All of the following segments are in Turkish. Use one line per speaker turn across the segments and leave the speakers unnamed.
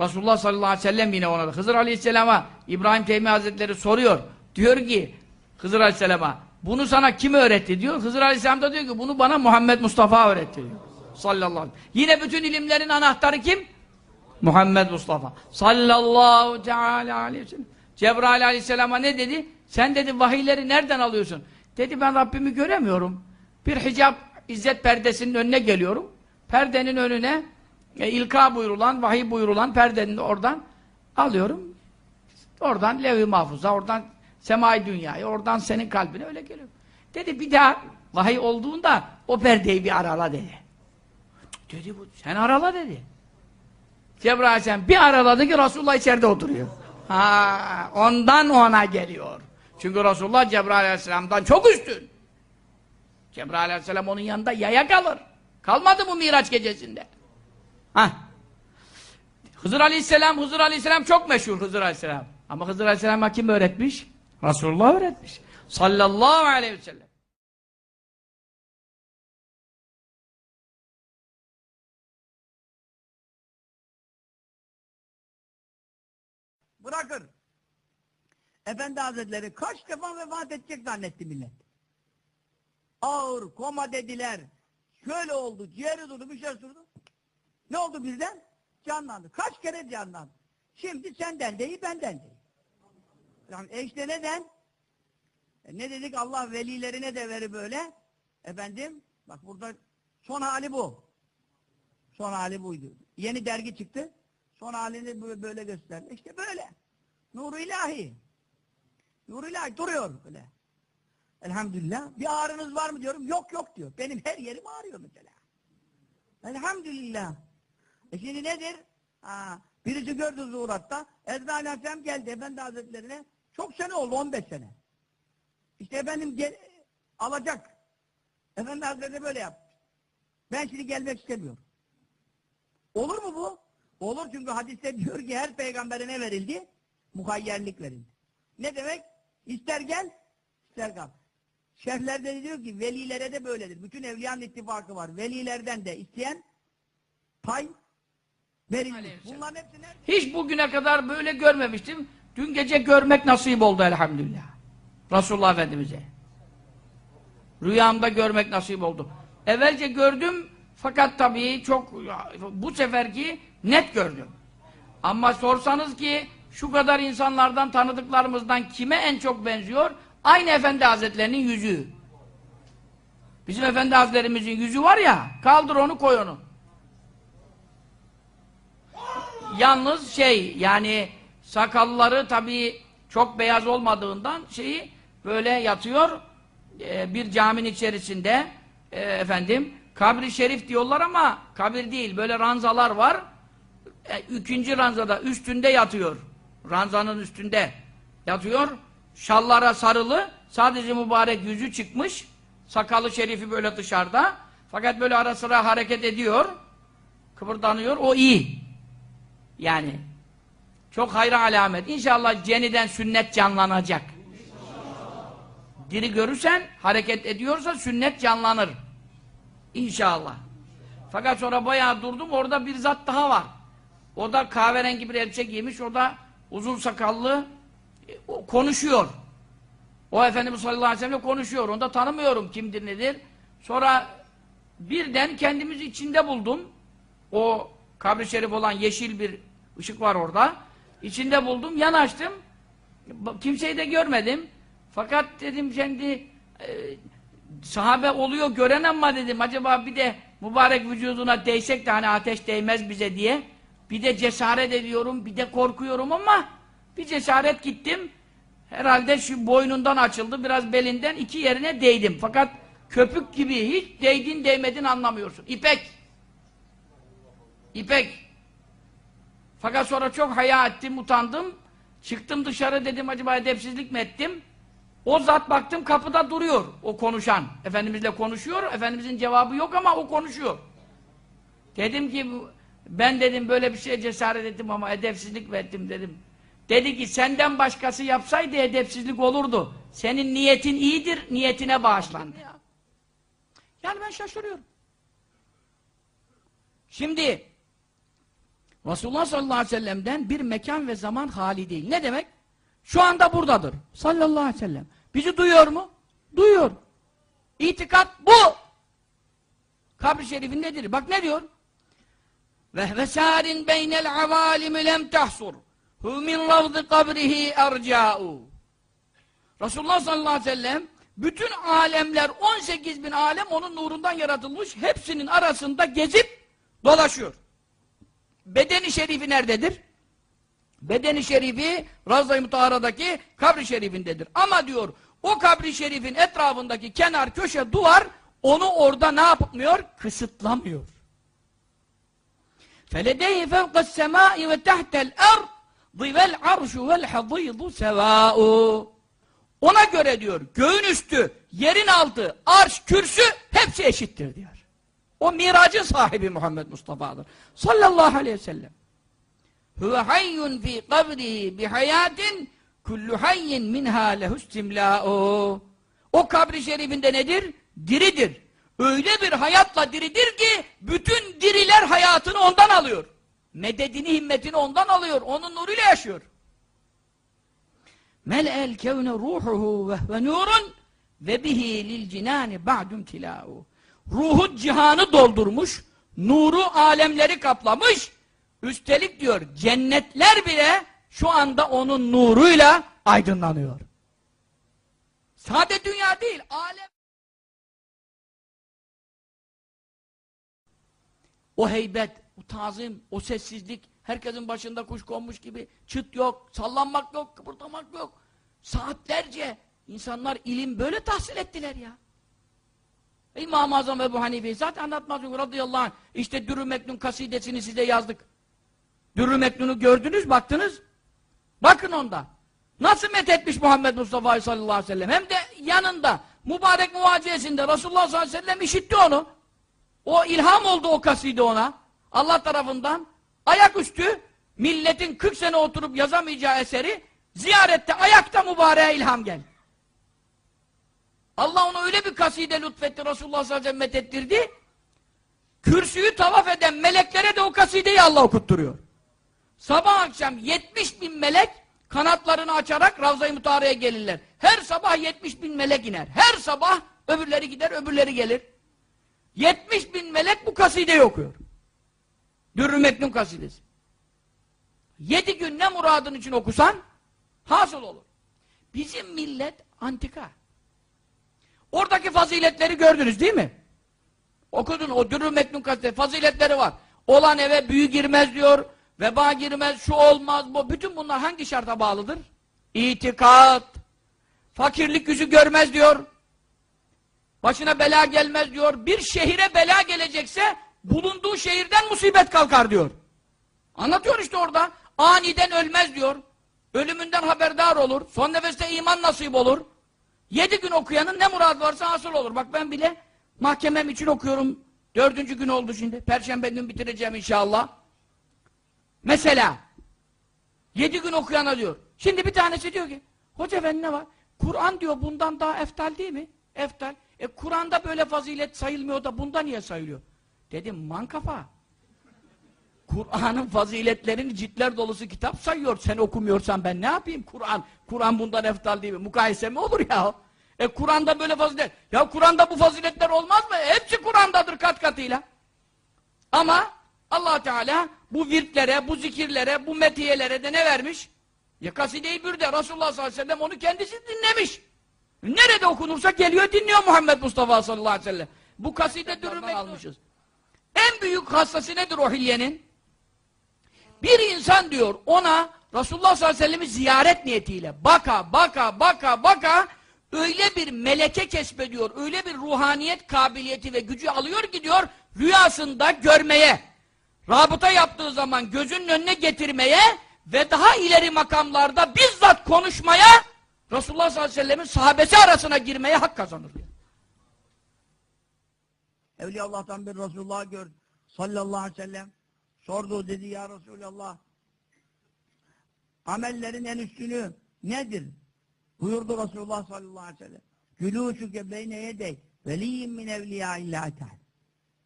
Resulullah sallallahu aleyhi ve sellem yine ona da. Hızır aleyhisselama İbrahim Teymi Hazretleri soruyor. Diyor ki Hızır aleyhisselama bunu sana kim öğretti diyor. Hızır aleyhisselam da diyor ki bunu bana Muhammed Mustafa öğretti diyor. Sallallahu aleyhi ve sellem. Yine bütün ilimlerin anahtarı kim? Muhammed Mustafa. Sallallahu teala aleyhi ve sellem. Cebrail aleyhisselama ne dedi? Sen dedi vahiyleri nereden alıyorsun? Dedi ben Rabbimi göremiyorum. Bir hicap izzet perdesinin önüne geliyorum. Perdenin önüne e, ilka buyurulan, vahiy buyurulan perdenin oradan alıyorum. Oradan levh-i mahfuza, oradan semai dünyaya, oradan senin kalbine öyle geliyor. Dedi bir daha vahiy olduğunda o perdeyi bir arala dedi. Dedi bu, sen arala dedi. Cebrail Aleyhisselam bir araladı ki Resulullah içeride oturuyor. Ha, ondan ona geliyor. Çünkü Resulullah Cebrail Aleyhisselam'dan çok üstün. Cebrail Aleyhisselam onun yanında yaya kalır. Kalmadı mı Miraç gecesinde? Ha. Hızır Aleyhisselam, Hızır Aleyhisselam çok meşhur Hızır Aleyhisselam. Ama Hızır Aleyhisselam'a kim öğretmiş? Resulullah öğretmiş. Sallallahu aleyhi ve sellem.
Bırakır. Efendi Hazretleri kaç defa vefat edecek zannetti millet. Ağır, koma dediler. Şöyle oldu, ciğeri durdu, bir şey durdu. Ne oldu birden? Canlandı. Kaç kere canlandı. Şimdi senden değil, benden değil. Yani e işte neden? E ne dedik Allah velilerine de veri böyle. Efendim, bak burada son hali bu. Son hali buydu. Yeni dergi çıktı. Son halini bö- böyle gösterdi. İşte böyle. Nur ilahi. Nur ilahi duruyor böyle. Elhamdülillah. Bir ağrınız var mı diyorum. Yok yok diyor. Benim her yerim ağrıyor mesela. Elhamdülillah. E şimdi nedir? Ha, birisi gördü zuhuratta. Ezra Aleyhisselam geldi Efendi Hazretlerine. Çok sene oldu 15 sene. İşte efendim gel, alacak. Efendi Hazretleri böyle yaptı. Ben şimdi gelmek istemiyorum. Olur mu bu? Olur çünkü hadiste diyor ki her peygambere ne verildi? Muhayyerlik verildi. Ne demek? İster gel, ister kal. Şerhlerde de diyor ki velilere de böyledir. Bütün evliyanın ittifakı var. Velilerden de isteyen pay. Bunların hepsi nerede?
Hiç bugüne kadar böyle görmemiştim. Dün gece görmek nasip oldu elhamdülillah. Resulullah Efendimiz'e. Rüyamda görmek nasip oldu. Evvelce gördüm fakat tabii çok bu seferki net gördüm. Ama sorsanız ki şu kadar insanlardan tanıdıklarımızdan kime en çok benziyor? Aynı Efendi Hazretlerinin yüzü. Bizim Efendi Hazretlerimizin yüzü var ya, kaldır onu koy onu. Yalnız şey yani sakalları tabii çok beyaz olmadığından şeyi böyle yatıyor e, bir caminin içerisinde e, efendim kabri şerif diyorlar ama kabir değil böyle ranzalar var. E, ikinci ranzada üstünde yatıyor ranzanın üstünde yatıyor. Şallara sarılı sadece mübarek yüzü çıkmış sakalı şerifi böyle dışarıda. Fakat böyle ara sıra hareket ediyor kıpırdanıyor o iyi yani çok hayra alamet. İnşallah ceniden sünnet canlanacak. Diri görürsen, hareket ediyorsa sünnet canlanır. İnşallah. Fakat sonra bayağı durdum, orada bir zat daha var. O da kahverengi bir elbise giymiş, o da uzun sakallı, e, konuşuyor. O Efendimiz sallallahu aleyhi ve sellemle konuşuyor. Onu da tanımıyorum kimdir nedir. Sonra birden kendimizi içinde buldum. O kabri şerif olan yeşil bir ışık var orada. İçinde buldum, yanaştım. Kimseyi de görmedim. Fakat dedim şimdi e, sahabe oluyor gören ama dedim acaba bir de mübarek vücuduna değsek de hani ateş değmez bize diye. Bir de cesaret ediyorum, bir de korkuyorum ama bir cesaret gittim. Herhalde şu boynundan açıldı, biraz belinden iki yerine değdim. Fakat köpük gibi hiç değdin değmedin anlamıyorsun. İpek. İpek. Fakat sonra çok haya ettim, utandım. Çıktım dışarı dedim acaba edepsizlik mi ettim? O zat baktım kapıda duruyor o konuşan. Efendimizle konuşuyor. Efendimizin cevabı yok ama o konuşuyor. Dedim ki ben dedim böyle bir şeye cesaret ettim ama edepsizlik mi ettim dedim. Dedi ki senden başkası yapsaydı edepsizlik olurdu. Senin niyetin iyidir, niyetine bağışlandı. Yani ben şaşırıyorum. Şimdi Resulullah sallallahu aleyhi ve sellem'den bir mekan ve zaman hali değil. Ne demek? Şu anda buradadır. Sallallahu aleyhi ve sellem. Bizi duyuyor mu? Duyuyor. İtikat bu. Kabri şerifin nedir? Bak ne diyor? Vehve sârin beynel avâlimi lem tahsur. Hu min ravdı kabrihi erca'u. Resulullah sallallahu aleyhi ve sellem bütün alemler 18 bin alem onun nurundan yaratılmış. Hepsinin arasında gezip dolaşıyor Bedeni şerifi nerededir? Bedeni şerifi Ravza-i Mutahara'daki kabri şerifindedir. Ama diyor o kabri şerifin etrafındaki kenar köşe duvar onu orada ne yapmıyor? Kısıtlamıyor. فَلَدَيْهِ فَوْقَ السَّمَاءِ وَتَحْتَ الْأَرْضِ وَالْعَرْشُ وَالْحَضِيضُ سَوَاءُ Ona göre diyor göğün üstü, yerin altı, arş, kürsü hepsi eşittir diyor. O miracın sahibi Muhammed Mustafa'dır. Sallallahu aleyhi ve sellem. Huve hayyun fi kabrihi bi hayatin kullu hayyin minha lehu istimla'u. O kabri şerifinde nedir? Diridir. Öyle bir hayatla diridir ki bütün diriler hayatını ondan alıyor. Mededini, himmetini ondan alıyor. Onun nuruyla yaşıyor. Mel'el kevne ruhuhu ve nurun ve bihi lil cinani ba'dum tila'u. Ruhu cihanı doldurmuş, nuru alemleri kaplamış. Üstelik diyor cennetler bile şu anda onun nuruyla aydınlanıyor. Sade dünya değil, alem. O heybet, o tazim, o sessizlik, herkesin başında kuş konmuş gibi çıt yok, sallanmak yok, kıpırdamak yok. Saatlerce insanlar ilim böyle tahsil ettiler ya. İmam-ı Azam Ebu Hanife zaten anlatmaz çünkü radıyallahu anh. İşte Dürrü Meknun kasidesini size yazdık. Dürrü Meknun'u gördünüz, baktınız. Bakın onda. Nasıl methetmiş Muhammed Mustafa sallallahu aleyhi ve sellem. Hem de yanında, mübarek muvaciyesinde Resulullah sallallahu aleyhi ve sellem işitti onu. O ilham oldu o kaside ona. Allah tarafından. Ayaküstü milletin 40 sene oturup yazamayacağı eseri ziyarette ayakta mübareğe ilham geldi. Allah ona öyle bir kaside lütfetti Resulullah sallallahu aleyhi ve sellem methettirdi. Kürsüyü tavaf eden meleklere de o kasideyi Allah okutturuyor. Sabah akşam 70 bin melek kanatlarını açarak Ravza-i Mutahara'ya gelirler. Her sabah 70 bin melek iner. Her sabah öbürleri gider, öbürleri gelir. 70 bin melek bu kasideyi okuyor. Dürrü Meknun kasidesi. 7 gün ne muradın için okusan hasıl olur. Bizim millet antika. Oradaki faziletleri gördünüz değil mi? Okudun o Dürrü Meknun kasidesi faziletleri var. Olan eve büyü girmez diyor. Veba girmez, şu olmaz, bu. Bütün bunlar hangi şarta bağlıdır? İtikat. Fakirlik yüzü görmez diyor. Başına bela gelmez diyor. Bir şehire bela gelecekse bulunduğu şehirden musibet kalkar diyor. Anlatıyor işte orada. Aniden ölmez diyor. Ölümünden haberdar olur. Son nefeste iman nasip olur. Yedi gün okuyanın ne murad varsa hasıl olur. Bak ben bile mahkemem için okuyorum. Dördüncü gün oldu şimdi. Perşembe gün bitireceğim inşallah. Mesela yedi gün okuyana diyor. Şimdi bir tanesi diyor ki hoca efendi ne var? Kur'an diyor bundan daha eftal değil mi? Eftal. E Kur'an'da böyle fazilet sayılmıyor da bunda niye sayılıyor? Dedim mankafa. Kur'an'ın faziletlerini ciltler dolusu kitap sayıyor. Sen okumuyorsan ben ne yapayım Kur'an? Kur'an bundan eftal değil mi? Mukayese mi olur ya? E Kur'an'da böyle fazilet. Ya Kur'an'da bu faziletler olmaz mı? Hepsi Kur'an'dadır kat katıyla. Ama allah Teala bu virtlere, bu zikirlere, bu metiyelere de ne vermiş? Ya kaside-i bürde Resulullah sallallahu aleyhi ve sellem onu kendisi dinlemiş. Nerede okunursa geliyor dinliyor Muhammed Mustafa sallallahu aleyhi ve sellem. Bu kaside dürümek almışız. En büyük hastası nedir o hilyenin? Bir insan diyor ona Resulullah sallallahu aleyhi ve sellem'i ziyaret niyetiyle baka baka baka baka öyle bir meleke kesbediyor, öyle bir ruhaniyet kabiliyeti ve gücü alıyor ki diyor rüyasında görmeye, rabıta yaptığı zaman gözünün önüne getirmeye ve daha ileri makamlarda bizzat konuşmaya Resulullah sallallahu aleyhi ve sellemin sahabesi arasına girmeye hak kazanır diyor.
Evliya Allah'tan bir Resulullah gördü. Sallallahu aleyhi ve sellem. Sordu dedi ya Resulallah. Amellerin en üstünü nedir? Buyurdu Resulullah sallallahu aleyhi ve sellem. Gülûşüke beyne yedey veliyyin min evliyâ illâ teâlâ.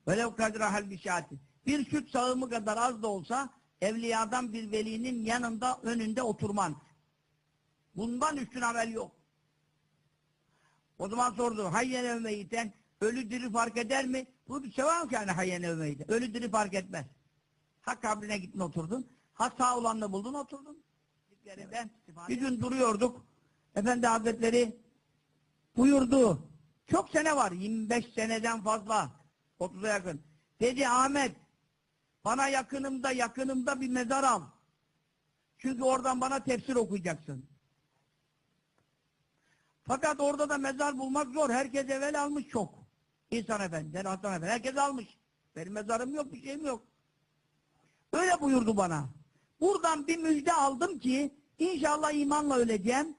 Velev kadrahel bişâtin. Bir süt sağımı kadar az da olsa evliyadan bir velinin yanında, önünde oturman. Bundan üstün amel yok. O zaman sordu, hayyen evmeyiten, ölü diri fark eder mi? Bu ki yani hayyen evmeyiten. Ölü diri fark etmez. Ha kabrine gittin oturdun, ha sağ olanla buldun oturdun. Ben bir gün duruyorduk, Efendi Hazretleri buyurdu. Çok sene var, 25 seneden fazla, 30'a yakın. Dedi Ahmet, bana yakınımda yakınımda bir mezar al. Çünkü oradan bana tefsir okuyacaksın. Fakat orada da mezar bulmak zor. Herkes evvel almış çok. İnsan efendiler, Hasan efendi. Herkes almış. Benim mezarım yok, bir şeyim yok. Öyle buyurdu bana. Buradan bir müjde aldım ki inşallah imanla öleceğim.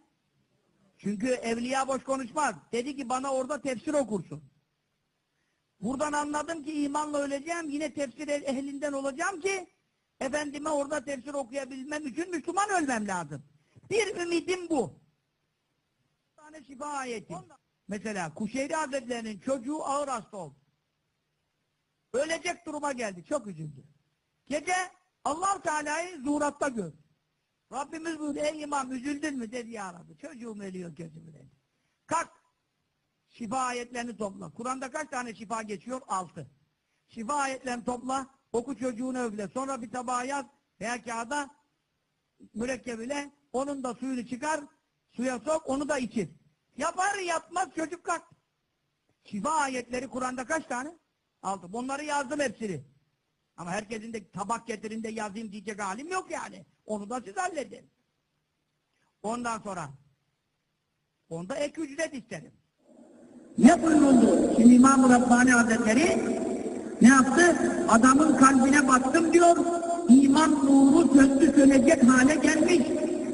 Çünkü evliya boş konuşmaz. Dedi ki bana orada tefsir okursun. Buradan anladım ki imanla öleceğim. Yine tefsir el- ehlinden olacağım ki efendime orada tefsir okuyabilmem için Müslüman ölmem lazım. Bir ümidim bu. Bir tane şifa ayeti. Mesela Kuşeyri Hazretleri'nin çocuğu ağır hasta oldu. Ölecek duruma geldi. Çok üzüldü. Gece allah Teala'yı zuhuratta gördü. Rabbimiz buyurdu, ey imam üzüldün mü dedi ya Rabbi. Çocuğum ölüyor gözümün önünde. Kalk. Şifa ayetlerini topla. Kur'an'da kaç tane şifa geçiyor? Altı. Şifa ayetlerini topla, oku çocuğunu üfle. Sonra bir tabağa yaz veya kağıda mürekkep ile onun da suyunu çıkar, suya sok, onu da içir. Yapar yapmaz çocuk kalk. Şifa ayetleri Kur'an'da kaç tane? Altı. Bunları yazdım hepsini. Ama herkesin de tabak getirin de yazayım diyecek halim yok yani. Onu da siz halledin. Ondan sonra onda ek ücret isterim. Ne buyuruldu? Şimdi İmam-ı Rabbani Hazretleri ne yaptı? Adamın kalbine baktım diyor. İman nuru söndü sönecek hale gelmiş.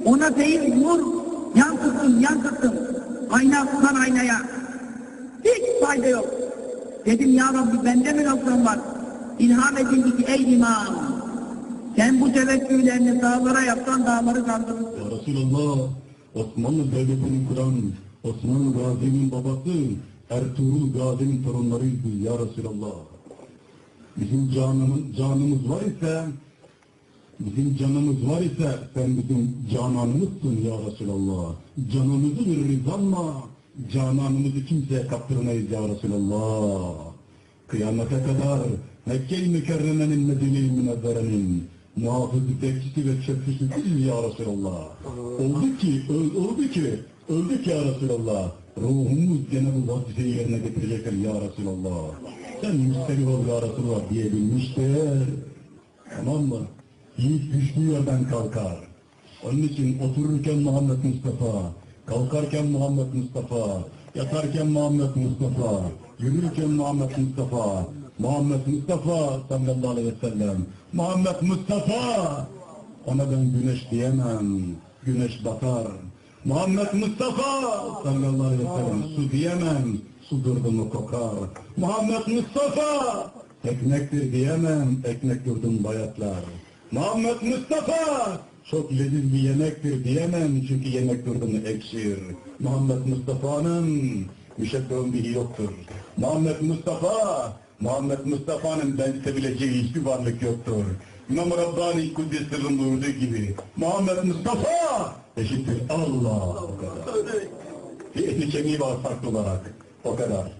Ona değil nur yansıttım yansıttım. Ayna tutan aynaya. Hiç fayda yok. Dedim ya Rabbi bende mi noksan var? İlham edildi ki ey imam. Sen bu tevekküllerini dağlara yapsan dağları kaldırırsın.
Ya Resulallah, Osmanlı Devleti'ni kuran Osmanlı Gazi'nin babası Ertuğrul Gazi'nin torunlarıydı ya Resulallah. Bizim canımız, canımız var ise, bizim canımız var ise sen bizim cananımızsın ya Resulallah. Canımızı veririz ama cananımızı kimseye kaptırmayız ya Resulallah. Kıyamete kadar Mekke-i Mükerreme'nin Medine-i Münevvere'nin muhafızı bekçisi ve çöpçüsü değil ya Resulallah. Oldu ki, öl- oldu ki, öldü ki ya Resulallah. Ruhumuz gene bu vazifeyi yerine getirecekler ya Resulallah. Sen müsteri ol ya Resulallah diyebilmiştir. Tamam mı? Yiğit düştüğü yerden kalkar. Onun için otururken Muhammed Mustafa, kalkarken Muhammed Mustafa, yatarken Muhammed Mustafa, yürürken Muhammed Mustafa, Muhammed Mustafa sallallahu aleyhi ve sellem, Muhammed Mustafa, ona ben güneş diyemem, güneş batar. Muhammed Mustafa sallallahu aleyhi ve sellem, su diyemem, su durdu mu kokar. Muhammed Mustafa, ekmektir diyemem, ekmek durdum bayatlar. Muhammed Mustafa çok leziz bir yemektir diyemem çünkü yemek durduğunu ekşir. Muhammed Mustafa'nın müşebbehun bihi yoktur. Muhammed Mustafa, Muhammed Mustafa'nın benzetebileceği hiçbir varlık yoktur. İmam Rabbani Kuddis Sırrın buyurduğu gibi Muhammed Mustafa eşittir Allah ehli kemiği var farklı olarak o kadar.